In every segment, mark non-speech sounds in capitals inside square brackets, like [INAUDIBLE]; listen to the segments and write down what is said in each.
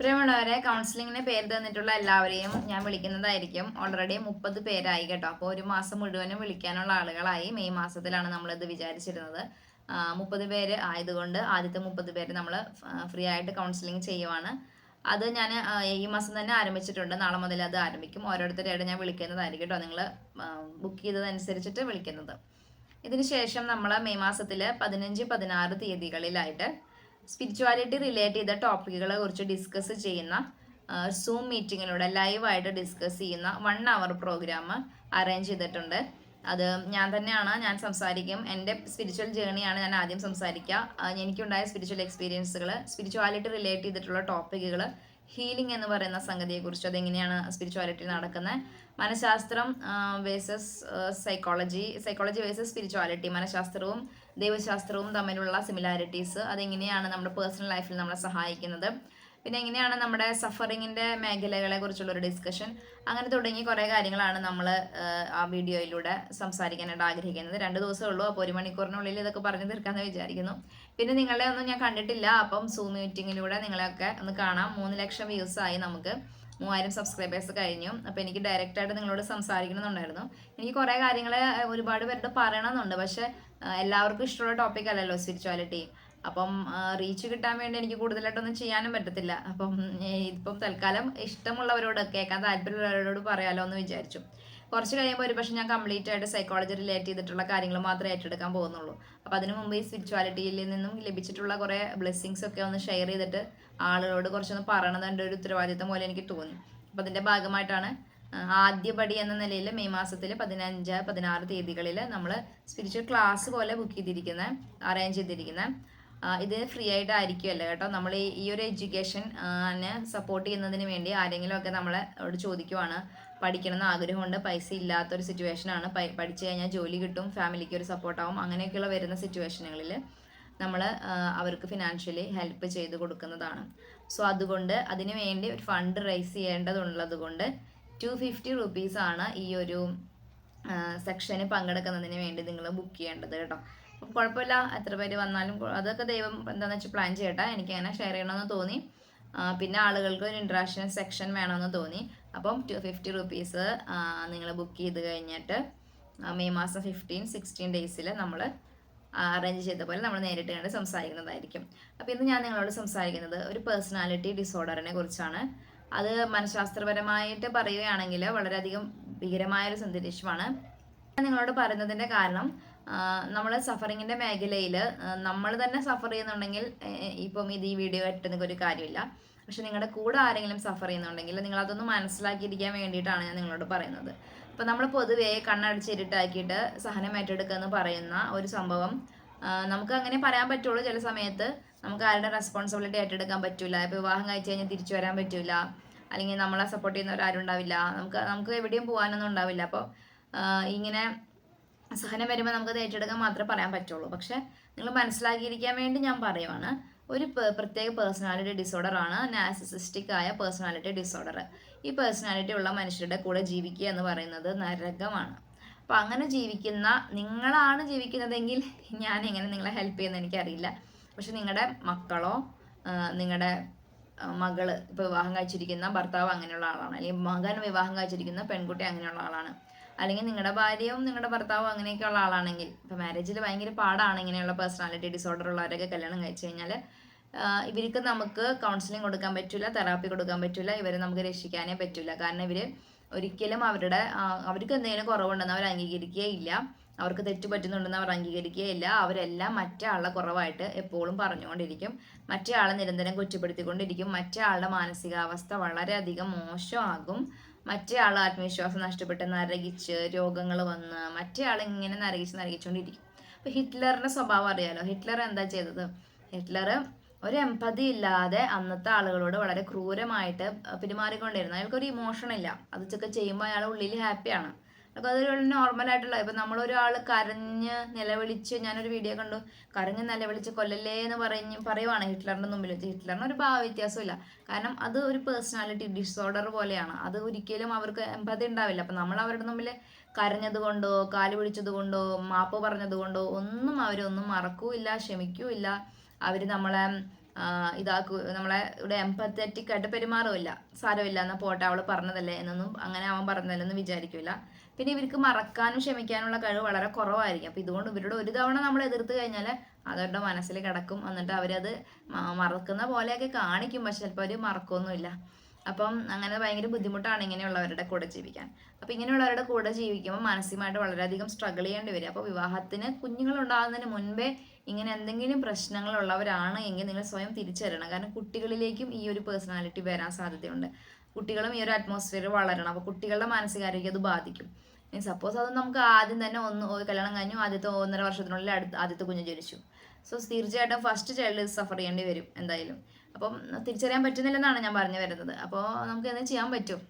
പ്രിയമുള്ളവരെ കൗൺസിലിങ്ങിന് പേര് തന്നിട്ടുള്ള എല്ലാവരെയും ഞാൻ വിളിക്കുന്നതായിരിക്കും. ഓൾറെഡി മുപ്പത് പേരായി കേട്ടോ. അപ്പോൾ ഒരു മാസം മുഴുവനും വിളിക്കാനുള്ള ആളുകളായി മെയ് മാസത്തിലാണ് നമ്മളിത് വിചാരിച്ചിരുന്നത്. മുപ്പത് പേര് ആയതുകൊണ്ട് ആദ്യത്തെ മുപ്പത് പേര് നമ്മൾ ഫ്രീ ആയിട്ട് കൗൺസിലിംഗ് ചെയ്യുവാണ്. അത് ഞാൻ ഈ മാസം തന്നെ ആരംഭിച്ചിട്ടുണ്ട്. നാളെ മുതൽ അത് ആരംഭിക്കും. ഓരോരുത്തരെയായിട്ട് ഞാൻ വിളിക്കുന്നതായിരിക്കും കേട്ടോ നിങ്ങൾ ബുക്ക് ചെയ്തതനുസരിച്ചിട്ട് വിളിക്കുന്നത്. ഇതിനുശേഷം നമ്മൾ മെയ് മാസത്തിൽ പതിനഞ്ച് പതിനാറ് തീയതികളിലായിട്ട് സ്പിരിച്വാലിറ്റി റിലേറ്റ് ചെയ്ത ടോപ്പിക്കുകളെ കുറിച്ച് ഡിസ്കസ് ചെയ്യുന്ന സൂം മീറ്റിങ്ങിലൂടെ ലൈവായിട്ട് ഡിസ്കസ് ചെയ്യുന്ന വൺ അവർ പ്രോഗ്രാം അറേഞ്ച് ചെയ്തിട്ടുണ്ട്. അത് ഞാൻ തന്നെയാണ് ഞാൻ സംസാരിക്കും. എന്റെ സ്പിരിച്വൽ ജേണിയാണ് ഞാൻ ആദ്യം സംസാരിക്കുക എനിക്കുണ്ടായ സ്പിരിച്വൽ എക്സ്പീരിയൻസുകൾ സ്പിരിച്വാലിറ്റി റിലേറ്റ് ചെയ്തിട്ടുള്ള ടോപ്പിക്കുകൾ ഹീലിംഗ് എന്ന് പറയുന്ന സംഗതിയെക്കുറിച്ച് അതെങ്ങനെയാണ് സ്പിരിച്വാലിറ്റി നടക്കുന്നത് മനഃശാസ്ത്രം versus psychology psychology versus spirituality മനഃശാസ്ത്രവും ദൈവശാസ്ത്രവും തമ്മിലുള്ള സിമിലാരിറ്റീസ് അതെങ്ങനെയാണ് നമ്മുടെ പേഴ്സണൽ ലൈഫിൽ നമ്മളെ സഹായിക്കുന്നത്? പിന്നെ എങ്ങനെയാണ് നമ്മുടെ സഫറിങ്ങിന്റെ മേഖലകളെ കുറിച്ചുള്ള ഒരു ഡിസ്കഷൻ അങ്ങനെ തുടങ്ങി കുറേ കാര്യങ്ങളാണ് നമ്മൾ ആ വീഡിയോയിലൂടെ സംസാരിക്കാനായിട്ട് ആഗ്രഹിക്കുന്നത്. രണ്ട് ദിവസമേ ഉള്ളൂ അപ്പോൾ ഒരു മണിക്കൂറിനുള്ളിൽ ഇതൊക്കെ പറഞ്ഞു തീർക്കാമെന്ന് വിചാരിക്കുന്നു. പിന്നെ നിങ്ങളെ ഒന്നും ഞാൻ കണ്ടിട്ടില്ല അപ്പം സൂം മീറ്റിങ്ങിലൂടെ നിങ്ങളെയൊക്കെ ഒന്ന് കാണാം. മൂന്ന് ലക്ഷം വ്യൂസ് ആയി നമുക്ക്. മൂവായിരം സബ്സ്ക്രൈബേഴ്സ് കഴിഞ്ഞു. അപ്പോൾ എനിക്ക് ഡയറക്റ്റായിട്ട് നിങ്ങളോട് സംസാരിക്കണമെന്നുണ്ടായിരുന്നു. എനിക്ക് കുറേ കാര്യങ്ങൾ ഒരുപാട് പേരുടെ പറയണമെന്നുണ്ട്. പക്ഷെ എല്ലാവർക്കും ഇഷ്ടമുള്ള ടോപ്പിക് അല്ലല്ലോ സ്പിരിച്വാലിറ്റി അപ്പം റീച്ച് കിട്ടാൻ വേണ്ടി എനിക്ക് കൂടുതലായിട്ടൊന്നും ചെയ്യാനും പറ്റത്തില്ല. അപ്പം ഇപ്പം തൽക്കാലം ഇഷ്ടമുള്ളവരോട് കേൾക്കാൻ താല്പര്യമുള്ളവരോട് പറയാമല്ലോ എന്ന് വിചാരിച്ചു. കുറച്ച് കഴിയുമ്പോൾ ഒരു പക്ഷേ ഞാൻ കംപ്ലീറ്റ് ആയിട്ട് സൈക്കോളജി റിലേറ്റ് ചെയ്തിട്ടുള്ള കാര്യങ്ങൾ മാത്രമേ ഏറ്റെടുക്കാൻ പോകുന്നുള്ളൂ. അപ്പോൾ അതിനു മുമ്പ് ഈ സ്പിരിച്വാലിറ്റിയിൽ നിന്നും ലഭിച്ചിട്ടുള്ള കുറേ ബ്ലെസ്സിങ്സ് ഒക്കെ ഒന്ന് ഷെയർ ചെയ്തിട്ട് ആളുകളോട് കുറച്ചൊന്ന് പറയണത് ഒരു ഉത്തരവാദിത്തം പോലെ എനിക്ക് തോന്നി. അപ്പോൾ അതിന്റെ ഭാഗമായിട്ടാണ് ആദ്യപടി എന്ന നിലയിൽ മെയ് മാസത്തിൽ പതിനഞ്ച് പതിനാറ് തീയതികളിൽ നമ്മൾ സ്പിരിച്വൽ ക്ലാസ് പോലെ ബുക്ക് ചെയ്തിരിക്കുന്ന അറേഞ്ച് ചെയ്തിരിക്കുന്നത് ഇത് ഫ്രീ ആയിട്ടായിരിക്കുമല്ലോ കേട്ടോ? നമ്മൾ ഈ ഒരു എഡ്യൂക്കേഷൻ സപ്പോർട്ട് ചെയ്യുന്നതിന് വേണ്ടി ആരെങ്കിലും ഒക്കെ നമ്മളോട് ചോദിക്കുവാണ്. പഠിക്കണം എന്ന് ആഗ്രഹമുണ്ട്. പൈസ ഇല്ലാത്തൊരു സിറ്റുവേഷനാണ് പഠിച്ചു കഴിഞ്ഞാൽ ജോലി കിട്ടും ഫാമിലിക്ക് ഒരു സപ്പോർട്ടാവും അങ്ങനെയൊക്കെയുള്ള വരുന്ന സിറ്റുവേഷനുകളിൽ നമ്മൾ അവർക്ക് ഫിനാൻഷ്യലി ഹെൽപ്പ് ചെയ്ത് കൊടുക്കുന്നതാണ്. സോ അതുകൊണ്ട് അതിനു വേണ്ടി ഒരു ഫണ്ട് റൈസ് ചെയ്യേണ്ടതുള്ളത് കൊണ്ട് ടു ഫിഫ്റ്റി റുപ്പീസാണ് ഈ ഒരു സെക്ഷന് പങ്കെടുക്കുന്നതിന് വേണ്ടി നിങ്ങൾ ബുക്ക് ചെയ്യേണ്ടത് കേട്ടോ. അപ്പം കുഴപ്പമില്ല. എത്ര പേര് വന്നാലും അതൊക്കെ ദൈവം എന്താണെന്ന് വെച്ചാൽ പ്ലാൻ ചെയ്യട്ടെ. എനിക്ക് അങ്ങനെ ഷെയർ ചെയ്യണമെന്ന് തോന്നി. പിന്നെ ആളുകൾക്ക് ഒരു ഇൻട്രാക്ഷൻ സെക്ഷൻ വേണമെന്ന് തോന്നി. അപ്പം ടു ഫിഫ്റ്റി റുപ്പീസ് നിങ്ങൾ ബുക്ക് ചെയ്ത് കഴിഞ്ഞിട്ട് മെയ് മാസം ഫിഫ്റ്റീൻ സിക്സ്റ്റീൻ ഡേയ്സിൽ നമ്മൾ അറേഞ്ച് ചെയ്ത പോലെ നമ്മൾ നേരിട്ട് കണ്ട് സംസാരിക്കുന്നതായിരിക്കും. അപ്പോൾ ഇന്ന് ഞാൻ നിങ്ങളോട് സംസാരിക്കുന്നത് ഒരു പേഴ്സണാലിറ്റി ഡിസോർഡറിനെ കുറിച്ചാണ്. അത് മനഃശാസ്ത്രപരമായിട്ട് പറയുകയാണെങ്കിൽ വളരെയധികം ഭീകരമായൊരു സന്ദേശമാണ്. ഞാൻ നിങ്ങളോട് പറയുന്നതിന്റെ കാരണം നമ്മൾ സഫറിങ്ങിന്റെ മേഖലയിൽ നമ്മൾ തന്നെ സഫർ ചെയ്യുന്നുണ്ടെങ്കിൽ ഇപ്പം ഇത് ഈ വീഡിയോ ഇട്ടുന്ന ഒരു കാര്യമില്ല. പക്ഷെ നിങ്ങളുടെ കൂടെ ആരെങ്കിലും സഫർ ചെയ്യുന്നുണ്ടെങ്കിൽ നിങ്ങൾ അതൊന്ന് മനസ്സിലാക്കിയിരിക്കാൻ വേണ്ടിയിട്ടാണ് ഞാൻ നിങ്ങളോട് പറയുന്നത്. അപ്പോൾ നമ്മൾ പൊതുവേ കണ്ണടച്ചിരുട്ടാക്കിയിട്ട് സഹനം ഏറ്റെടുക്കുക എന്ന് പറയുന്ന ഒരു സംഭവം നമുക്ക് അങ്ങനെ പറയാൻ പറ്റുള്ളൂ. ചില സമയത്ത് നമുക്ക് ആരുടെ റെസ്പോൺസിബിലിറ്റി ഏറ്റെടുക്കാൻ പറ്റില്ല. ഇപ്പോൾ വിവാഹം കഴിച്ച് കഴിഞ്ഞാൽ തിരിച്ചു വരാൻ പറ്റില്ല. അല്ലെങ്കിൽ നമ്മളെ സപ്പോർട്ട് ചെയ്യുന്നവരാരും ഉണ്ടാവില്ല. നമുക്ക് നമുക്ക് എവിടെയും പോകാനൊന്നും ഉണ്ടാവില്ല. അപ്പോൾ ഇങ്ങനെ സഹനം വരുമ്പോൾ നമുക്കത് ഏറ്റെടുക്കാൻ മാത്രമേ പറയാൻ പറ്റുള്ളൂ. പക്ഷേ നിങ്ങൾ മനസ്സിലാക്കിയിരിക്കാൻ വേണ്ടി ഞാൻ പറയുവാണ്. ഒരു പ്രത്യേക പേഴ്സണാലിറ്റി ഡിസോർഡർ ആണ് നാസിസിസ്റ്റിക് ആയ പേഴ്സണാലിറ്റി ഡിസോർഡർ ഈ പേഴ്സണാലിറ്റി ഉള്ള മനുഷ്യരുടെ കൂടെ ജീവിക്കുക എന്ന് പറയുന്നത് നരകമാണ്. അപ്പം അങ്ങനെ ജീവിക്കുന്ന നിങ്ങളാണ് ജീവിക്കുന്നതെങ്കിൽ ഞാൻ എങ്ങനെ നിങ്ങളെ ഹെൽപ്പ് ചെയ്യുന്ന എനിക്കറിയില്ല. പക്ഷെ നിങ്ങളുടെ മക്കളോ നിങ്ങളുടെ മകൾ ഇപ്പോൾ വിവാഹം കഴിച്ചിരിക്കുന്ന ഭർത്താവ് അങ്ങനെയുള്ള ആളാണ്. അല്ലെങ്കിൽ മകൻ വിവാഹം കഴിച്ചിരിക്കുന്ന പെൺകുട്ടി അങ്ങനെയുള്ള ആളാണ്. അല്ലെങ്കിൽ നിങ്ങളുടെ ഭാര്യയും നിങ്ങളുടെ ഭർത്താവും അങ്ങനെയൊക്കെയുള്ള ആളാണെങ്കിൽ ഇപ്പോൾ മാരേജിൽ ഭയങ്കര പാടാണ് ഇങ്ങനെയുള്ള പേഴ്സണാലിറ്റി ഡിസോർഡർ ഉള്ളവരൊക്കെ കല്യാണം കഴിച്ചു കഴിഞ്ഞാൽ ഇവർക്ക് നമുക്ക് കൗൺസിലിംഗ് കൊടുക്കാൻ പറ്റില്ല തെറാപ്പി കൊടുക്കാൻ പറ്റില്ല ഇവരെ നമുക്ക് രക്ഷിക്കാനേ പറ്റില്ല കാരണം ഇവർ ഒരിക്കലും അവരുടെ അവർക്ക് എന്തെങ്കിലും കുറവുണ്ടെന്ന് അവർ അംഗീകരിക്കുകയില്ല അവർക്ക് തെറ്റ് പറ്റുന്നുണ്ടെന്ന് അവർ അംഗീകരിക്കുകയില്ല അവരെല്ലാം മറ്റേ കുറവായിട്ട് എപ്പോഴും പറഞ്ഞുകൊണ്ടിരിക്കും. മറ്റേ ആളെ നിരന്തരം കുറ്റപ്പെടുത്തിക്കൊണ്ടിരിക്കും. മറ്റേ ആളുടെ മാനസികാവസ്ഥ വളരെയധികം മോശമാകും. മറ്റേ ആൾ ആത്മവിശ്വാസം നഷ്ടപ്പെട്ട് നരകിച്ച് രോഗങ്ങൾ വന്ന് മറ്റേ ആൾ ഇങ്ങനെ നരകിച്ച് നരകിച്ചുകൊണ്ടിരിക്കും അപ്പോൾ ഹിറ്റ്ലറിന്റെ സ്വഭാവം അറിയാലോ? ഹിറ്റ്ലർ എന്താ ചെയ്തത്? ഹിറ്റ്ലർ ഒരു എമ്പതി ഇല്ലാതെ അന്നത്തെ ആളുകളോട് വളരെ ക്രൂരമായിട്ട് പെരുമാറിക്കൊണ്ടിരുന്നു. അയാൾക്കൊരു ഇമോഷൻ ഇല്ല. അതൊക്കെ ചെയ്യുമ്പോൾ അയാൾ ഉള്ളിൽ ഹാപ്പിയാണ് അപ്പൊ അതൊരു നോർമൽ ആയിട്ടുള്ള ഇപ്പം നമ്മളൊരാൾ കരഞ്ഞ് നിലവിളിച്ച് ഞാനൊരു വീഡിയോ കണ്ടു. കരഞ്ഞ് നിലവിളിച്ച് കൊല്ലല്ലേ എന്ന് പറഞ്ഞ് പറയുവാണ് ഹിറ്റ്ലറിന്റെ മുമ്പിൽ ഹിറ്റ്ലറിന് ഒരു ഭാവ വ്യത്യാസമില്ല കാരണം അത് ഒരു പേഴ്സണാലിറ്റി ഡിസോർഡർ പോലെയാണ്. അത് ഒരിക്കലും അവർക്ക് എമ്പതി ഉണ്ടാവില്ല. അപ്പം നമ്മൾ അവരുടെ മുമ്പിൽ കരഞ്ഞത് കൊണ്ടോ കാൽ പിടിച്ചത് കൊണ്ടോ മാപ്പ് പറഞ്ഞത് കൊണ്ടോ ഒന്നും അവരൊന്നും മറക്കൂല്ല ക്ഷമിക്കൂല്ല. അവർ നമ്മളെ ഇതാക്കു നമ്മളെ ഇവിടെ എംപത്തറ്റിക് ആയിട്ട് പെരുമാറുമില്ല. സാരമില്ല എന്നാൽ പോട്ടെ അവൾ പറഞ്ഞതല്ലേ എന്നൊന്നും അങ്ങനെ അവൻ പറഞ്ഞതല്ലെന്ന് വിചാരിക്കില്ല പിന്നെ ഇവർക്ക് മറക്കാനും ക്ഷമിക്കാനുള്ള കഴിവ് വളരെ കുറവായിരിക്കും. അപ്പം ഇതുകൊണ്ട് ഇവരുടെ ഒരു തവണ നമ്മൾ എതിർത്ത് കഴിഞ്ഞാൽ അതവരുടെ മനസ്സിൽ കിടക്കും. എന്നിട്ട് അവരത് മറക്കുന്ന പോലെയൊക്കെ കാണിക്കും. പക്ഷെ ചിലപ്പോൾ അവർ മറക്കൊന്നുമില്ല. അപ്പം അങ്ങനെ ഭയങ്കര ബുദ്ധിമുട്ടാണ് ഇങ്ങനെയുള്ളവരുടെ കൂടെ ജീവിക്കാൻ. അപ്പം ഇങ്ങനെയുള്ളവരുടെ കൂടെ ജീവിക്കുമ്പോൾ മാനസികമായിട്ട് വളരെയധികം സ്ട്രഗിൾ ചെയ്യേണ്ടി വരും. അപ്പോൾ വിവാഹത്തിന് കുഞ്ഞുങ്ങൾ ഉണ്ടാകുന്നതിന് മുൻപേ ഇങ്ങനെ എന്തെങ്കിലും പ്രശ്നങ്ങളുള്ളവരാണ് എങ്കിൽ നിങ്ങൾ സ്വയം തിരിച്ചറിയണം. കാരണം കുട്ടികളിലേക്കും ഈ ഒരു പേഴ്സണാലിറ്റി വരാൻ സാധ്യതയുണ്ട്. കുട്ടികളും ഈ ഒരു അറ്റ്മോസ്ഫിയർ വളരണം. അപ്പോൾ കുട്ടികളുടെ മാനസികാരോഗ്യം അത് ബാധിക്കും. സപ്പോസ് അത് നമുക്ക് ആദ്യം തന്നെ ഒന്ന് കല്യാണം കഴിഞ്ഞു ആദ്യത്തെ ഒന്നര വർഷത്തിനുള്ളിൽ അടുത്ത ആദ്യത്തെ കുഞ്ഞ് ജനിച്ചു. സോ തീർച്ചയായിട്ടും ഫസ്റ്റ് ചൈൽഡ് സഫർ ചെയ്യേണ്ടി വരും എന്തായാലും. അപ്പം തിരിച്ചറിയാൻ പറ്റുന്നില്ലെന്നാണ് ഞാൻ പറഞ്ഞു വരുന്നത്. അപ്പോൾ നമുക്ക് എന്തെങ്കിലും ചെയ്യാൻ പറ്റും?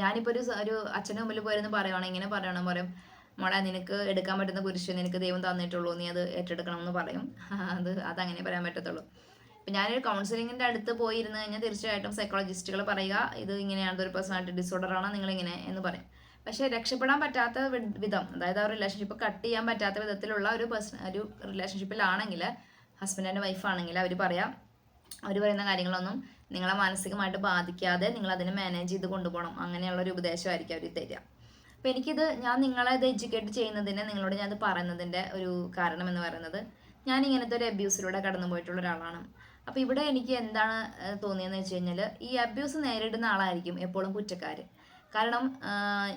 ഞാനിപ്പോൾ ഒരു ഒരു അച്ഛന്റെ മുമ്പിൽ പോയിരുന്നു പറയുവാണെങ്കിൽ ഇങ്ങനെ പറയണം. പറയും മോളെ നിനക്ക് എടുക്കാൻ പറ്റുന്ന കുരിശ് നിനക്ക് ദൈവം തന്നിട്ടുള്ളൂ നീ അത് ഏറ്റെടുക്കണം എന്ന് പറയും. [LAUGHS] അത് അതങ്ങനെ പറയാൻ പറ്റത്തുള്ളൂ. ഇപ്പം ഞാനൊരു കൗൺസിലിങ്ങിന്റെ അടുത്ത് പോയിരുന്നു കഴിഞ്ഞാൽ തീർച്ചയായിട്ടും സൈക്കോളജിസ്റ്റുകൾ പറയുക ഇത് ഇങ്ങനെയാണ് ഒരു പേഴ്സണാലിറ്റി ഡിസോർഡറാണ് നിങ്ങളിങ്ങനെ? എന്ന് പറയും. പക്ഷേ രക്ഷപ്പെടാൻ പറ്റാത്ത വിധം അതായത് ആ റിലേഷൻഷിപ്പ് കട്ട് ചെയ്യാൻ പറ്റാത്ത വിധത്തിലുള്ള ഒരു പേഴ്സൺ ഒരു റിലേഷൻഷിപ്പിലാണെങ്കിൽ ഹസ്ബൻഡ് ആൻഡ് വൈഫാണെങ്കിൽ അവർ പറയാം അവർ പറയുന്ന കാര്യങ്ങളൊന്നും നിങ്ങളെ മാനസികമായിട്ട് ബാധിക്കാതെ നിങ്ങൾ അതിനെ മാനേജ് ചെയ്ത് കൊണ്ടുപോകണം. അങ്ങനെയുള്ള ഒരു ഉപദേശമായിരിക്കും അവർ തരിക. അപ്പോൾ എനിക്കിത് ഞാൻ നിങ്ങളെ ഇത് എഡ്യൂക്കേറ്റ് ചെയ്യുന്നതിന് നിങ്ങളോട് ഞാൻ ഇത് പറയുന്നതിന്റെ ഒരു കാരണം എന്ന് പറയുന്നത് ഞാൻ ഇങ്ങനത്തെ ഒരു അബ്യൂസിലൂടെ കടന്നു പോയിട്ടുള്ള ഒരാളാണ്. അപ്പോൾ ഇവിടെ എനിക്ക് എന്താണ് തോന്നിയതെന്ന് വെച്ച് കഴിഞ്ഞാൽ ഈ അബ്യൂസ് നേരിടുന്ന ആളായിരിക്കും എപ്പോഴും കുറ്റക്കാർ കാരണം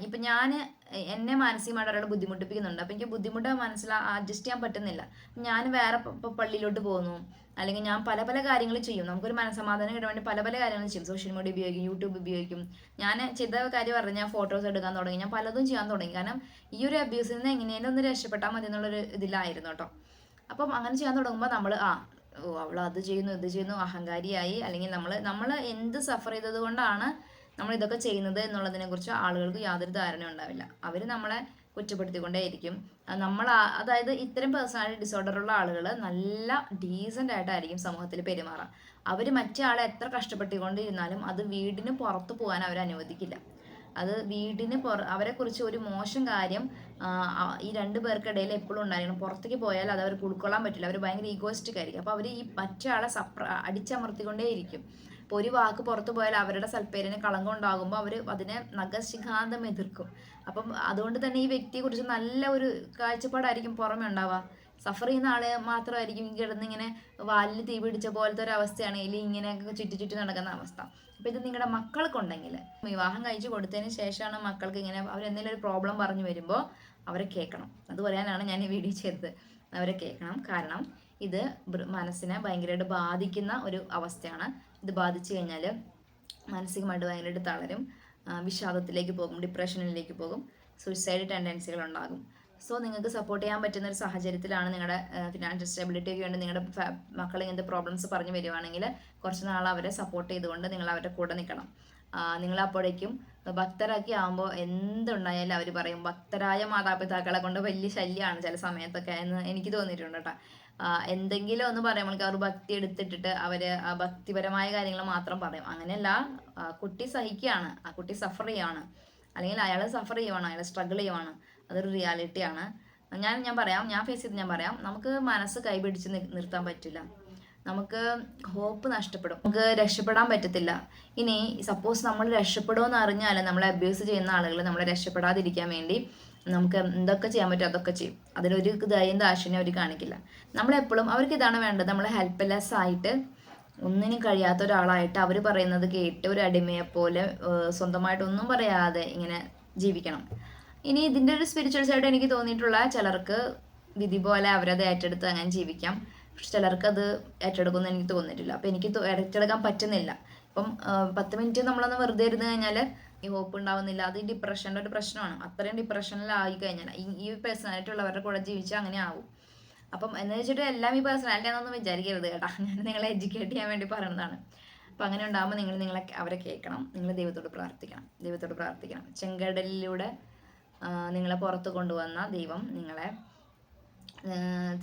ഇപ്പം ഞാൻ എന്നെ മാനസികമായിട്ട് ഒരാൾ ബുദ്ധിമുട്ടിപ്പിക്കുന്നുണ്ട്. അപ്പം എനിക്ക് ബുദ്ധിമുട്ട് മനസ്സിലാ അഡ്ജസ്റ്റ് ചെയ്യാൻ പറ്റുന്നില്ല. ഞാൻ വേറെ പള്ളിയിലോട്ട് പോകുന്നു. അല്ലെങ്കിൽ ഞാൻ പല പല കാര്യങ്ങൾ ചെയ്യും. നമുക്കൊരു മനസ്സമാധാനം കിട്ടാൻ വേണ്ടി പല പല കാര്യങ്ങൾ ചെയ്യും. സോഷ്യൽ മീഡിയ ഉപയോഗിക്കും യൂട്യൂബ് ഉപയോഗിക്കും. ഞാൻ ചെയ്ത കാര്യം പറഞ്ഞു ഞാൻ ഫോട്ടോസ് എടുക്കാൻ തുടങ്ങി. ഞാൻ പലതും ചെയ്യാൻ തുടങ്ങി. കാരണം ഈ ഒരു അബ്യൂസിൽ നിന്ന് എങ്ങനെയാലും ഒന്ന് രക്ഷപ്പെട്ടാൽ മതി എന്നുള്ളൊരു ഇതിലായിരുന്നു കേട്ടോ. അപ്പം അങ്ങനെ ചെയ്യാൻ തുടങ്ങുമ്പോൾ നമ്മൾ ആ ഓ അവൾ അത് ചെയ്യുന്നു ഇത് ചെയ്യുന്നു അഹങ്കാരിയായി. അല്ലെങ്കിൽ നമ്മൾ നമ്മൾ എന്ത് സഫർ ചെയ്തത് കൊണ്ടാണ് നമ്മൾ ഇതൊക്കെ ചെയ്യുന്നത് എന്നുള്ളതിനെ കുറിച്ച് ആളുകൾക്ക് യാതൊരു ധാരണ ഉണ്ടാവില്ല. അവർ നമ്മളെ കുറ്റപ്പെടുത്തിക്കൊണ്ടേയിരിക്കും. നമ്മൾ അതായത് ഇത്തരം പേഴ്സണാലിറ്റി ഡിസോർഡർ ഉള്ള ആളുകൾ നല്ല ഡീസന്റ് ആയിട്ടായിരിക്കും സമൂഹത്തിൽ പെരുമാറുക അവർ മറ്റേ ആളെ എത്ര കഷ്ടപ്പെട്ടിക്കൊണ്ടിരുന്നാലും അത് വീടിന് പുറത്ത് പോകാൻ അവർ അനുവദിക്കില്ല. അത് വീടിന് പുറ അവരെക്കുറിച്ച് ഒരു മോശം കാര്യം ഈ രണ്ടു പേർക്കിടയിൽ എപ്പോഴും ഉണ്ടായിരിക്കണം. പുറത്തേക്ക് പോയാൽ അത് അവർക്ക് ഉൾക്കൊള്ളാൻ പറ്റില്ല. അവർ ഭയങ്കര ഈഗോസ്റ്റിക് ആയിരിക്കും. അപ്പോൾ അവർ ഈ മറ്റേ ആളെ സപ്ര അടിച്ചമർത്തിക്കൊണ്ടേയിരിക്കും. ഇപ്പോൾ ഒരു വാക്ക് പുറത്തു പോയാൽ അവരുടെ സൽപ്പേരിന് കളങ്കം ഉണ്ടാകുമ്പോൾ അവർ അതിനെ നഖശിഖാന്തം എതിർക്കും. അപ്പം അതുകൊണ്ട് തന്നെ ഈ വ്യക്തിയെക്കുറിച്ച് നല്ല ഒരു കാഴ്ചപ്പാടായിരിക്കും പുറമെ ഉണ്ടാവുക. സഫർ ചെയ്യുന്ന ആൾ മാത്രമായിരിക്കും ഈ കിടന്ന് ഇങ്ങനെ വാലിൽ തീ പിടിച്ച പോലത്തെ ഒരു അവസ്ഥയാണ്. അല്ലെങ്കിൽ ഇങ്ങനെയൊക്കെ ചുറ്റി ചുറ്റി നടക്കുന്ന അവസ്ഥ. അപ്പോൾ ഇത് നിങ്ങളുടെ മക്കൾക്കുണ്ടെങ്കിൽ വിവാഹം കഴിച്ചു കൊടുത്തതിന് ശേഷമാണ് മക്കൾക്ക് ഇങ്ങനെ അവരെന്തെങ്കിലും ഒരു പ്രോബ്ലം പറഞ്ഞു വരുമ്പോൾ അവരെ കേൾക്കണം. അത് പറയാനാണ് ഞാൻ ഈ വീഡിയോ ചെയ്തത്. അവരെ കേൾക്കണം. കാരണം ഇത് മനസ്സിനെ ഭയങ്കരമായിട്ട് ബാധിക്കുന്ന ഒരു അവസ്ഥയാണ് ഇത് ബാധിച്ചു കഴിഞ്ഞാൽ മാനസികമായിട്ട് ഭയങ്കരമായിട്ട് തളരും വിഷാദത്തിലേക്ക് പോകും ഡിപ്രഷനിലേക്ക് പോകും സൂയിസൈഡ് ടെൻഡൻസികൾ ഉണ്ടാകും. സോ നിങ്ങൾക്ക് സപ്പോർട്ട് ചെയ്യാൻ പറ്റുന്ന ഒരു സാഹചര്യത്തിലാണ് നിങ്ങളുടെ ഫിനാൻഷ്യൽ സ്റ്റെബിലിറ്റി ഒക്കെ ഉണ്ട് നിങ്ങളുടെ മക്കൾ ഇങ്ങനത്തെ പ്രോബ്ലംസ് പറഞ്ഞു വരുവാണെങ്കിൽ കുറച്ച് നാൾ അവരെ സപ്പോർട്ട് ചെയ്തുകൊണ്ട് നിങ്ങൾ അവരുടെ കൂടെ നിൽക്കണം. നിങ്ങൾ അപ്പോഴേക്കും ഭക്തരാക്കി ആകുമ്പോൾ എന്തുണ്ടായാലും അവർ പറയും ഭക്തരായ മാതാപിതാക്കളെ കൊണ്ട് വലിയ ശല്യമാണ് ചില സമയത്തൊക്കെ എന്ന് എനിക്ക് തോന്നിയിട്ടുണ്ട് കേട്ടോ. എന്തെങ്കിലും ഒന്ന് പറയുമ്പോഴേക്കും അവർ ഭക്തി എടുത്തിട്ടിട്ട് അവർ ഭക്തിപരമായ കാര്യങ്ങൾ മാത്രം പറയും. അങ്ങനെയല്ല കുട്ടി സഹിക്കുകയാണ് ആ കുട്ടി സഫർ ചെയ്യാണ് അല്ലെങ്കിൽ അയാൾ സഫർ ചെയ്യുവാണ് അയാൾ സ്ട്രഗിൾ ചെയ്യുവാണ്. അതൊരു റിയാലിറ്റിയാണ് ഞാൻ ഞാൻ പറയാം ഞാൻ ഫേസ് ചെയ്ത് ഞാൻ പറയാം നമുക്ക് മനസ്സ് കൈപിടിച്ച് നിർത്താൻ പറ്റില്ല. നമുക്ക് ഹോപ്പ് നഷ്ടപ്പെടും. നമുക്ക് രക്ഷപ്പെടാൻ പറ്റത്തില്ല. ഇനി സപ്പോസ് നമ്മൾ രക്ഷപ്പെടുമെന്ന് അറിഞ്ഞാൽ നമ്മളെ അബ്യൂസ് ചെയ്യുന്ന ആളുകൾ നമ്മളെ രക്ഷപ്പെടാതിരിക്കാൻ വേണ്ടി നമുക്ക് എന്തൊക്കെ ചെയ്യാൻ പറ്റും അതൊക്കെ ചെയ്യും. അതിലൊരു ദയം ദാക്ഷിണ്യം അവർ കാണിക്കില്ല. നമ്മളെപ്പോഴും അവർക്ക് ഇതാണ് വേണ്ടത്. നമ്മൾ ഹെൽപ്ലെസ് ആയിട്ട് ഒന്നിനും കഴിയാത്ത ഒരാളായിട്ട് അവർ പറയുന്നത് കേട്ട് ഒരു അടിമയെ പോലെ സ്വന്തമായിട്ടൊന്നും പറയാതെ ഇങ്ങനെ ജീവിക്കണം. ഇനി ഇതിന്റെ ഒരു സ്പിരിച്വൽ സൈഡ് എനിക്ക് തോന്നിയിട്ടുള്ള ചിലർക്ക് വിധി പോലെ അവരത് ഏറ്റെടുത്ത് അങ്ങനെ ജീവിക്കാം. ചിലർക്ക് അത് ഏറ്റെടുക്കുമെന്ന് എനിക്ക് തോന്നിയിട്ടില്ല. അപ്പം എനിക്ക് ഏറ്റെടുക്കാൻ പറ്റുന്നില്ല. ഇപ്പം പത്ത് മിനിറ്റ് നമ്മളൊന്ന് വെറുതെ ഇരുന്ന് കഴിഞ്ഞാൽ ഈ ഹോപ്പ് ഉണ്ടാവുന്നില്ല. അത് ഡിപ്രഷന്റെ ഒരു പ്രശ്നമാണ്. അത്രയും ഡിപ്രഷനിലായി കഴിഞ്ഞാൽ ഈ പേഴ്സണാലിറ്റി ഉള്ളവരുടെ കൂടെ ജീവിച്ചാൽ അങ്ങനെ ആവും. അപ്പം എന്ന് വെച്ചിട്ട് എല്ലാം ഈ പേഴ്സണാലിറ്റി ആണെന്നൊന്നും വിചാരിക്കരുത് കേട്ടോ. [LAUGHS] ഞാൻ നിങ്ങളെ എഡ്യൂക്കേറ്റ് ചെയ്യാൻ വേണ്ടി പറയുന്നതാണ്. അപ്പം അങ്ങനെ ഉണ്ടാകുമ്പോൾ നിങ്ങൾ നിങ്ങളെ അവരെ കേൾക്കണം. നിങ്ങൾ ദൈവത്തോട് പ്രാർത്ഥിക്കണം. ദൈവത്തോട് പ്രാർത്ഥിക്കണം. ചെങ്കടലിലൂടെ നിങ്ങളെ പുറത്ത് കൊണ്ടുവന്ന ദൈവം നിങ്ങളെ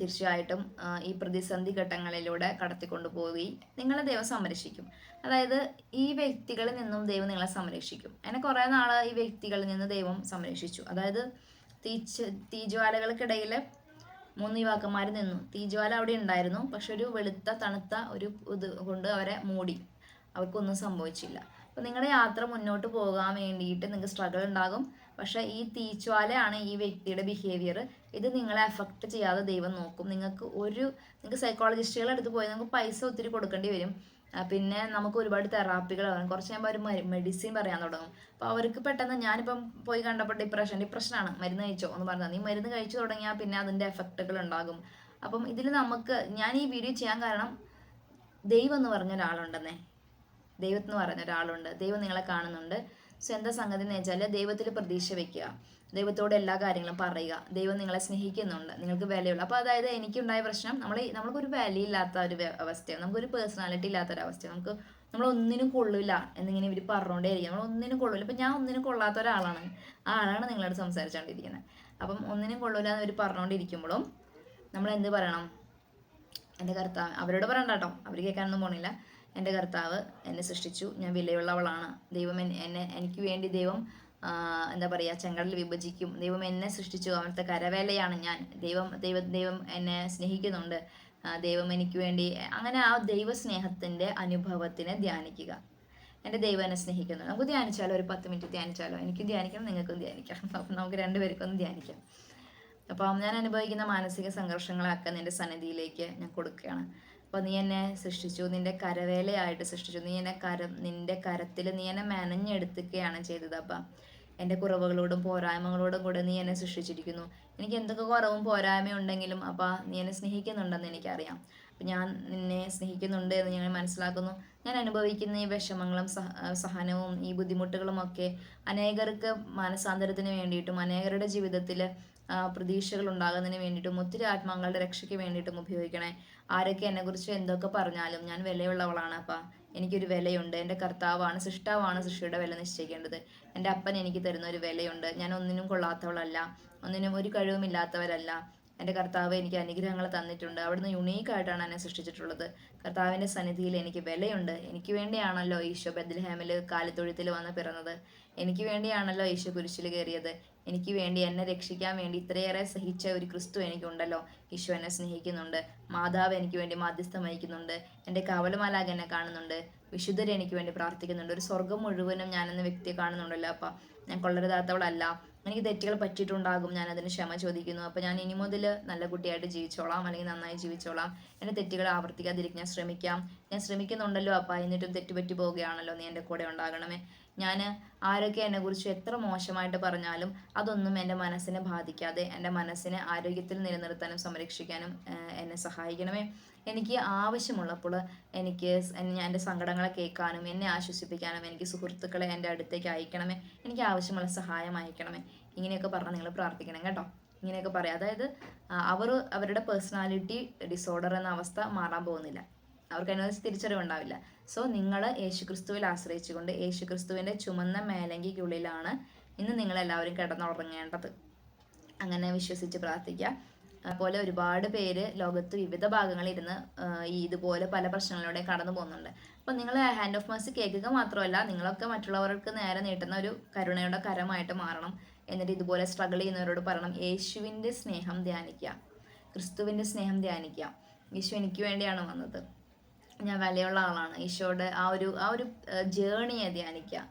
തീർച്ചയായിട്ടും ഈ പ്രതിസന്ധി ഘട്ടങ്ങളിലൂടെ കടത്തിക്കൊണ്ടുപോയി നിങ്ങളെ ദൈവം സംരക്ഷിക്കും. അതായത് ഈ വ്യക്തികളിൽ നിന്നും ദൈവം നിങ്ങളെ സംരക്ഷിക്കും. അങ്ങനെ കുറേ നാൾ ഈ വ്യക്തികളിൽ നിന്ന് ദൈവം സംരക്ഷിച്ചു. അതായത് തീച്ച് തീജ്വാലകൾക്കിടയിൽ മൂന്ന് യുവാക്കന്മാർ നിന്നു തീജ്വാല അവിടെ ഉണ്ടായിരുന്നു പക്ഷെ ഒരു വെളുത്ത തണുത്ത ഒരു ഇത് കൊണ്ട് അവരെ മൂടി. അവർക്കൊന്നും സംഭവിച്ചില്ല. അപ്പോൾ നിങ്ങളുടെ യാത്ര മുന്നോട്ട് പോകാൻ വേണ്ടിയിട്ട് നിങ്ങൾക്ക് സ്ട്രഗിൾ ഉണ്ടാകും. പക്ഷെ ഈ തീജ്വാലയാണ് ഈ വ്യക്തിയുടെ ബിഹേവിയർ ഇത് നിങ്ങളെ അഫക്റ്റ് ചെയ്യാതെ ദൈവം നോക്കും. നിങ്ങൾക്ക് ഒരു നിങ്ങൾക്ക് സൈക്കോളജിസ്റ്റുകളുടെ അടുത്ത് പോയി നിങ്ങൾക്ക് പൈസ ഒത്തിരി കൊടുക്കേണ്ടി വരും. പിന്നെ നമുക്ക് ഒരുപാട് തെറാപ്പികൾ വേണം. കുറച്ച് കഴിയുമ്പോൾ ഒരു മെഡിസിൻ പറയാൻ തുടങ്ങും. അപ്പോൾ അവർക്ക് പെട്ടെന്ന് ഞാനിപ്പം പോയി കണ്ടപ്പോൾ ഡിപ്രഷൻ ഡിപ്രഷനാണ് മരുന്ന് കഴിച്ചോ എന്ന് പറഞ്ഞാൽ നീ മരുന്ന് കഴിച്ചു തുടങ്ങിയാൽ പിന്നെ അതിന്റെ എഫക്റ്റുകൾ ഉണ്ടാകും. അപ്പം ഇതിൽ നമുക്ക് ഞാൻ ഈ വീഡിയോ ചെയ്യാൻ കാരണം ദൈവം എന്ന് പറഞ്ഞ ഒരാളുണ്ടെന്നേ. ദൈവത്തിന് പറഞ്ഞ ഒരാളുണ്ട്. ദൈവം നിങ്ങളെ കാണുന്നുണ്ട്. സോ എന്താ സംഗതി എന്ന് വെച്ചാൽ ദൈവത്തിൽ പ്രതീക്ഷ വെക്കുക. ദൈവത്തോട് എല്ലാ കാര്യങ്ങളും പറയുക. ദൈവം നിങ്ങളെ സ്നേഹിക്കുന്നുണ്ട്. നിങ്ങൾക്ക് വിലയുള്ളൂ. അപ്പോൾ അതായത് എനിക്കുണ്ടായ പ്രശ്നം നമ്മൾ നമുക്കൊരു വിലയില്ലാത്ത ഒരു അവസ്ഥയാണ്. നമുക്കൊരു പേഴ്സണാലിറ്റി ഇല്ലാത്ത ഒരു അവസ്ഥയാണ്. നമുക്ക് നമ്മളൊന്നിനും കൊള്ളില്ല എന്നിങ്ങനെ ഇവർ പറഞ്ഞുകൊണ്ടേ ഇരിക്കും നമ്മൾ ഒന്നിനും കൊള്ളില്ല ഇപ്പം ഞാൻ ഒന്നിനും കൊള്ളാത്ത ഒരാളാണ്. ആ ആളാണ് നിങ്ങളോട് സംസാരിച്ചുകൊണ്ടിരിക്കുന്നത് അപ്പം ഒന്നിനും കൊള്ളില്ല എന്ന് ഇവർ പറഞ്ഞുകൊണ്ടിരിക്കുമ്പോഴും നമ്മൾ എന്ത് പറയണം? എന്റെ കർത്താവ് അവരോട് പറയണ്ട കേട്ടോ. അവർ കേൾക്കാനൊന്നും പോണില്ല. എന്റെ കർത്താവ് എന്നെ സൃഷ്ടിച്ചു. ഞാൻ വിലയുള്ളവളാണ്. ദൈവം എന്നെ എനിക്ക് വേണ്ടി ദൈവം എന്താ പറയുക ചെങ്കടൽ വിഭജിക്കും. ദൈവം എന്നെ സൃഷ്ടിച്ചു. അവിടുത്തെ കരവേലയാണ് ഞാൻ. ദൈവം ദൈവ ദൈവം എന്നെ സ്നേഹിക്കുന്നുണ്ട്. ദൈവം എനിക്ക് വേണ്ടി അങ്ങനെ ആ ദൈവസ്നേഹത്തിന്റെ അനുഭവത്തിനെ ധ്യാനിക്കുക. എന്റെ ദൈവം എന്നെ സ്നേഹിക്കുന്നു. നമുക്ക് ധ്യാനിച്ചാലോ? ഒരു പത്ത് മിനിറ്റ് ധ്യാനിച്ചാലോ? എനിക്കും ധ്യാനിക്കണം നിങ്ങൾക്കും ധ്യാനിക്കാം അപ്പം നമുക്ക് രണ്ടുപേർക്കൊന്ന് ധ്യാനിക്കാം. അപ്പം ഞാൻ അനുഭവിക്കുന്ന മാനസിക സംഘർഷങ്ങളൊക്കെ നിന്റെ സന്നിധിയിലേക്ക് ഞാൻ കൊടുക്കുകയാണ്. അപ്പോൾ നീ എന്നെ സൃഷ്ടിച്ചു നിന്റെ കരവേലയായിട്ട് സൃഷ്ടിച്ചു നീ എന്നെ കരം നിന്റെ കരത്തിൽ നീ എന്നെ മെനഞ്ഞെടുത്തുകയാണ് ചെയ്തത്. അപ്പം എന്റെ കുറവുകളോടും പോരായ്മകളോടും കൂടെ നീ എന്നെ സൃഷ്ടിച്ചിരിക്കുന്നു. എനിക്ക് എന്തൊക്കെ കുറവും പോരായ്മയും ഉണ്ടെങ്കിലും അപ്പ നീ എന്നെ സ്നേഹിക്കുന്നുണ്ടെന്ന് എനിക്കറിയാം. അപ്പം ഞാൻ നിന്നെ സ്നേഹിക്കുന്നുണ്ട് എന്ന് ഞാൻ മനസ്സിലാക്കുന്നു. ഞാൻ അനുഭവിക്കുന്ന ഈ വിഷമങ്ങളും സഹ സഹനവും ഈ ബുദ്ധിമുട്ടുകളും ഒക്കെ അനേകർക്ക് മാനസാന്തരത്തിന് വേണ്ടിയിട്ടും അനേകരുടെ ജീവിതത്തിൽ പ്രതീക്ഷകൾ ഉണ്ടാകുന്നതിന് വേണ്ടിയിട്ടും ഒത്തിരി ആത്മാക്കളുടെ രക്ഷയ്ക്ക് വേണ്ടിയിട്ടും ഉപയോഗിക്കണേ. ആരൊക്കെ എന്നെക്കുറിച്ച് എന്തൊക്കെ പറഞ്ഞാലും ഞാൻ വിലയുള്ളവളാണ് അപ്പം. എനിക്കൊരു വിലയുണ്ട്. എന്റെ കർത്താവാണ് സൃഷ്ടാവാണ് സൃഷ്ടിയുടെ വില നിശ്ചയിക്കേണ്ടത്. എന്റെ അപ്പൻ എനിക്ക് തരുന്ന ഒരു വിലയുണ്ട്. ഞാൻ ഒന്നിനും കൊള്ളാത്തവളല്ല. ഒന്നിനും ഒരു കഴിവുമില്ലാത്തവരല്ല. എന്റെ കർത്താവ് എനിക്ക് അനുഗ്രഹങ്ങൾ തന്നിട്ടുണ്ട്. അവിടുന്ന് യുണീക്ക് ആയിട്ടാണ് എന്നെ സൃഷ്ടിച്ചിട്ടുള്ളത്. കർത്താവിന്റെ സന്നിധിയിൽ എനിക്ക് വിലയുണ്ട്. എനിക്ക് വേണ്ടിയാണല്ലോ ഈശോ ബദ്ലഹാമിൽ കാലിത്തൊഴുത്തിൽ വന്ന് പിറന്നത്. എനിക്ക് വേണ്ടിയാണല്ലോ ഈശോ കുരിശിൽ കയറിയത്. എനിക്ക് വേണ്ടി എന്നെ രക്ഷിക്കാൻ വേണ്ടി ഇത്രയേറെ സഹിച്ച ഒരു ക്രിസ്തു എനിക്കുണ്ടല്ലോ. ഈശോ എന്നെ സ്നേഹിക്കുന്നുണ്ട്. മാതാവ് എനിക്ക് വേണ്ടി മാധ്യസ്ഥം വഹിക്കുന്നുണ്ട്. എന്റെ കവലമാലാഗ് എന്നെ കാണുന്നുണ്ട്. വിശുദ്ധരെ എനിക്ക് വേണ്ടി പ്രാർത്ഥിക്കുന്നുണ്ട്. ഒരു സ്വർഗം മുഴുവനും ഞാനെന്ന വ്യക്തിയെ കാണുന്നുണ്ടല്ലോ അപ്പം. ഞാൻ കൊള്ളരുതാത്തവളല്ല. എനിക്ക് തെറ്റുകൾ പറ്റിയിട്ടുണ്ടാകും ഞാൻ അതിന് ക്ഷമ ചോദിക്കുന്നു. അപ്പോൾ ഞാൻ ഇനി മുതൽ നല്ല കുട്ടിയായിട്ട് ജീവിച്ചോളാം അല്ലെങ്കിൽ നന്നായി ജീവിച്ചോളാം. എന്റെ തെറ്റുകൾ ആവർത്തിക്കാതിരിക്കാൻ ശ്രമിക്കാം. ഞാൻ ശ്രമിക്കുന്നുണ്ടല്ലോ അപ്പൊ എന്നിട്ടും തെറ്റുപറ്റി പോവുകയാണല്ലോ നീ എന്റെ കൂടെ ഉണ്ടാകണമേ. ഞാൻ ആരൊക്കെ എന്നെക്കുറിച്ച് എത്ര മോശമായിട്ട് പറഞ്ഞാലും അതൊന്നും എന്റെ മനസ്സിനെ ബാധിക്കാതെ എന്റെ മനസ്സിനെ ആരോഗ്യത്തിൽ നിലനിർത്താനും സംരക്ഷിക്കാനും എന്നെ സഹായിക്കണമേ. എനിക്ക് ആവശ്യമുള്ളപ്പോൾ എനിക്ക് എന്റെ സങ്കടങ്ങളെ കേൾക്കാനും എന്നെ ആശ്വസിപ്പിക്കാനും എനിക്ക് സുഹൃത്തുക്കളെ എന്റെ അടുത്തേക്ക് അയക്കണമേ എനിക്ക് ആവശ്യമുള്ള സഹായം അയക്കണമേ. ഇങ്ങനെയൊക്കെ പറഞ്ഞ് നിങ്ങൾ പ്രാർത്ഥിക്കണം കേട്ടോ. ഇങ്ങനെയൊക്കെ പറയാം. അതായത് അവർ അവരുടെ പേഴ്സണാലിറ്റി ഡിസോർഡർ എന്ന അവസ്ഥ മാറാൻ പോകുന്നില്ല. അവർക്ക് അതിനകത്ത് തിരിച്ചറിവുണ്ടാവില്ല സോ നിങ്ങൾ യേശുക്രിസ്തുവിൽ ആശ്രയിച്ചുകൊണ്ട് യേശുക്രിസ്തുവിന്റെ ചുമന്ന മേലങ്കിക്കുള്ളിലാണ് ഇന്ന് നിങ്ങളെല്ലാവരും കിടന്നുറങ്ങേണ്ടത്. അങ്ങനെ വിശ്വസിച്ച് പ്രാർത്ഥിക്കുക. അതുപോലെ ഒരുപാട് പേര് ലോകത്ത് വിവിധ ഭാഗങ്ങളിൽ ഇരുന്ന് ഈ ഇതുപോലെ പല പ്രശ്നങ്ങളിലൂടെ കടന്നു പോകുന്നുണ്ട്. അപ്പോൾ നിങ്ങൾ ഹാൻഡ് ഓഫ് മാസ് കേൾക്കുക മാത്രമല്ല നിങ്ങളൊക്കെ മറ്റുള്ളവർക്ക് നേരെ നീട്ടുന്ന ഒരു കരുണയുടെ കരമായിട്ട് മാറണം. എന്നിട്ട് ഇതുപോലെ സ്ട്രഗിൾ ചെയ്യുന്നവരോട് പറയണം യേശുവിന്റെ സ്നേഹം ധ്യാനിക്കുക. ക്രിസ്തുവിന്റെ സ്നേഹം ധ്യാനിക്കുക. യേശു എനിക്ക് വേണ്ടിയാണ് വന്നത്. ഞാൻ വിലയുള്ള ആളാണ്. ഈശോയുടെ ആ ഒരു ആ ഒരു ജേണിയെ ധ്യാനിക്കുക.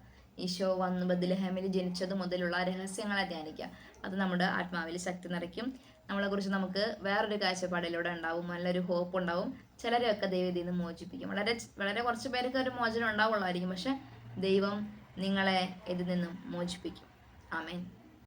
ഈശോ വന്ന് ബദലഹമിൽ ജനിച്ചത് മുതലുള്ള രഹസ്യങ്ങളെ ധ്യാനിക്കുക. അത് നമ്മുടെ ആത്മാവിൽ ശക്തി നിറയ്ക്കും. നമ്മളെക്കുറിച്ച് നമുക്ക് വേറൊരു കാഴ്ചപ്പാടിലൂടെ ഉണ്ടാവും. നല്ലൊരു ഹോപ്പ് ഉണ്ടാവും. ചിലരെയൊക്കെ ദൈവം നിന്ന് മോചിപ്പിക്കും. വളരെ വളരെ കുറച്ച് പേർക്ക് ഒരു മോചനം ഉണ്ടാവുള്ളായിരിക്കും പക്ഷെ ദൈവം നിങ്ങളെ ഇതിൽ നിന്നും മോചിപ്പിക്കും. ആമേൻ.